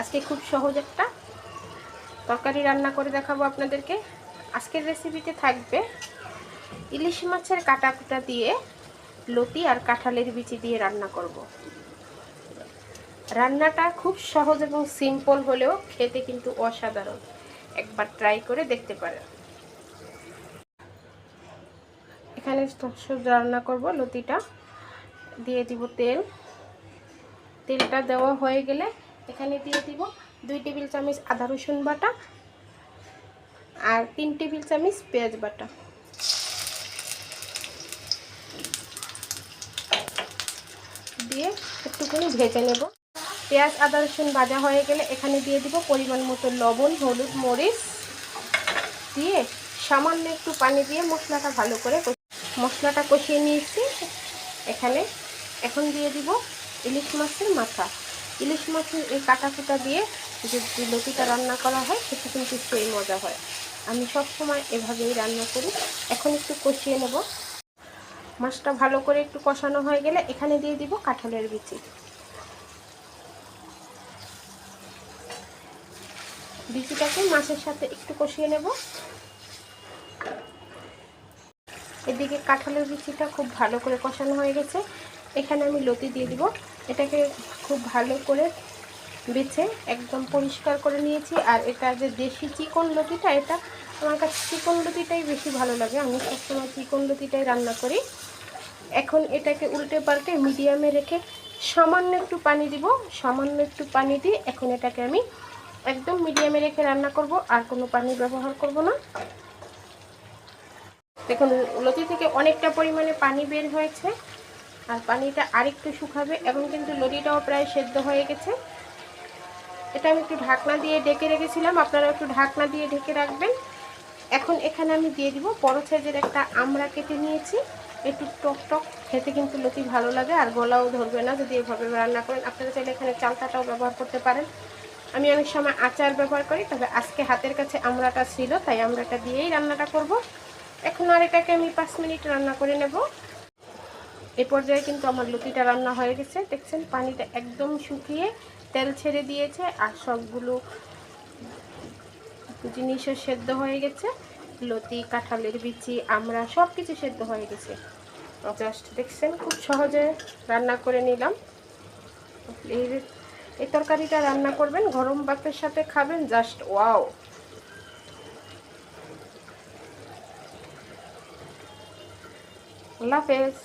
আজকে খুব সহজ একটা তরকারি রান্না করে দেখাবো আপনাদেরকে। আজকের রেসিপিতে থাকবে ইলিশ মাছের কাটা কুটা দিয়ে লতি আর কাঁঠালের বিচি দিয়ে রান্না করব। রান্নাটা খুব সহজ এবং সিম্পল হলেও খেতে কিন্তু অসাধারণ। একবার ট্রাই করে দেখতে পারেন। এখানে রান্না করব লতিটা। দিয়ে দিব তেল। তেলটা দেওয়া হয়ে গেলে এখানে দিয়ে দিব দুই টেবিল চামচ আদা রসুন বাটা আর তিন টেবিল চামচ পেঁয়াজ বাটা। দিয়ে একটুখানি ভেজে নেব। পেঁয়াজ, আদা, রসুন ভাজা হয়ে গেলে এখানে দিয়ে দিব পরিমাণ মতো লবণ, হলুদ, মরিচ। দিয়ে সামান্য একটু পানি দিয়ে মশলাটা ভালো করে মশলাটা কষিয়ে নিয়েছি। এখানে এখন দিয়ে দিব ইলিশ মাছের মাথা। ইলিশ মাছের এই কাটা কুটা দিয়ে যে লতিটা রান্না করা হয়, সেটা কিন্তু সেই মজা হয়। আমি সব সময় এভাবেই রান্না করি। এখন একটু কষিয়ে নেব। মাছটা ভালো করে একটু কষানো হয়ে গেলে এখানে দিয়ে দিব কাঁঠালের বিচি। বিচিটাকে মাছের সাথে একটু কষিয়ে নেব। এদিকে কাঁঠালের বিচিটা খুব ভালো করে কষানো হয়ে গেছে। এখানে আমি লতি দিয়ে দিব। এটাকে খুব ভালো করে বেছে একদম পরিষ্কার করে নিয়েছি। আর এটা যে দেশি চিকন লতিটা, এটা আমার কাছে চিকন লতিটাই বেশি ভালো লাগে। আমি সবসময় চিকন লতিটাই রান্না করি। এখন এটাকে উল্টে পাল্টে মিডিয়ামে রেখে সামান্য একটু পানি দিব। সামান্য একটু পানি দিয়ে এখন এটাকে আমি একদম মিডিয়ামে রেখে রান্না করব। আর কোনো পানি ব্যবহার করব না। দেখুন, লতি থেকে অনেকটা পরিমাণে পানি বের হয়েছে। আর পানিটা আরেকটু শুকাবে এবং কিন্তু লতিটাও প্রায় সেদ্ধ হয়ে গেছে। এটা আমি একটু ঢাকনা দিয়ে ডেকে রেখেছিলাম আপনারা একটু ঢাকনা দিয়ে ঢেকে রাখবেন। এখন এখানে আমি দিয়ে দিব বড় সাইজের একটা আমড়া কেটে নিয়েছি। একটু টক টক, খেতে কিন্তু লতি ভালো লাগে আর গলাও ধরবে না যদি এভাবে রান্না করেন। আপনারা চাইলে এখানে চালতাটাও ব্যবহার করতে পারেন। আমি অনেক সময় আচার ব্যবহার করি, তবে আজকে হাতের কাছে আমড়াটা ছিল, তাই আমড়াটা দিয়েই রান্নাটা করব। এখন আর এটাকে আমি পাঁচ মিনিট রান্না করে নেব। এ পর্যায়ে কিন্তু আমার লতিটা রান্না হয়ে গেছে। দেখছেন, পানিটা একদম শুকিয়ে তেল ছেড়ে দিয়েছে আর সবগুলো জিনিসও সেদ্ধ হয়ে গেছে। লতি, কাঁঠালের বিচি, আমরা সব কিছু সেদ্ধ হয়ে গেছে। জাস্ট দেখছেন, খুব সহজে রান্না করে নিলাম। এই এই তরকারিটা রান্না করবেন, গরম ভাতের সাথে খাবেন জাস্ট ওয়াও আল্লাহ হাফেজ।